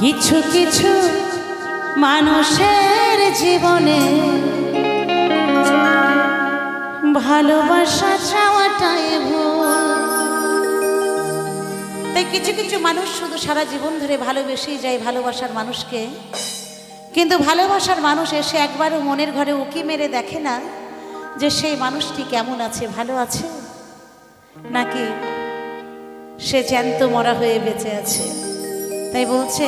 কিছু কিছু মানুষের জীবনে ভালোবাসা চাওয়াটাই তাই কিছু কিছু মানুষ শুধু সারা জীবন ধরে ভালোবেসেই যায় ভালোবাসার মানুষকে। কিন্তু ভালোবাসার মানুষ এসে একবারও মনের ঘরে উকি মেরে দেখে না যে সেই মানুষটি কেমন আছে, ভালো আছে? নাকি সে জ্যান্ত মরা হয়ে বেঁচে আছে? তাই বলছে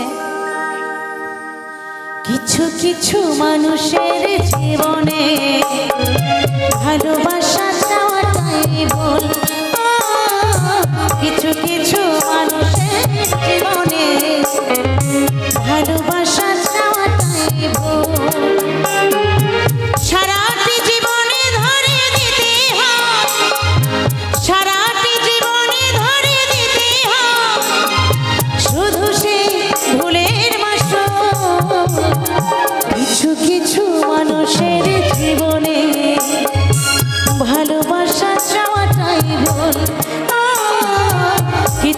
কিছু কিছু মানুষের জীবনে ভালোবাসা চাওয়াটাই বল কিছু কিছু মানুষের জীবনে ভালোবাসা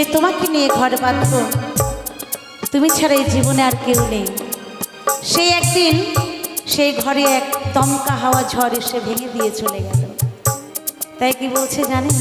যে তোমাকে নিয়ে ঘর বাঁধব, তুমি ছাড়া এই জীবনে আর কেউ নেই। সেই একদিন সেই ঘরে এক দমকা হাওয়া ঝড় এসে ভেঙে দিয়ে চলে গেল। তাই কি বলছে জানেন?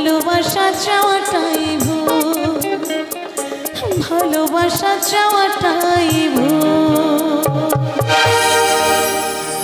ভালোবাসা চাওয়াটাই ভুল। ভালোবাসা চাওয়াটাই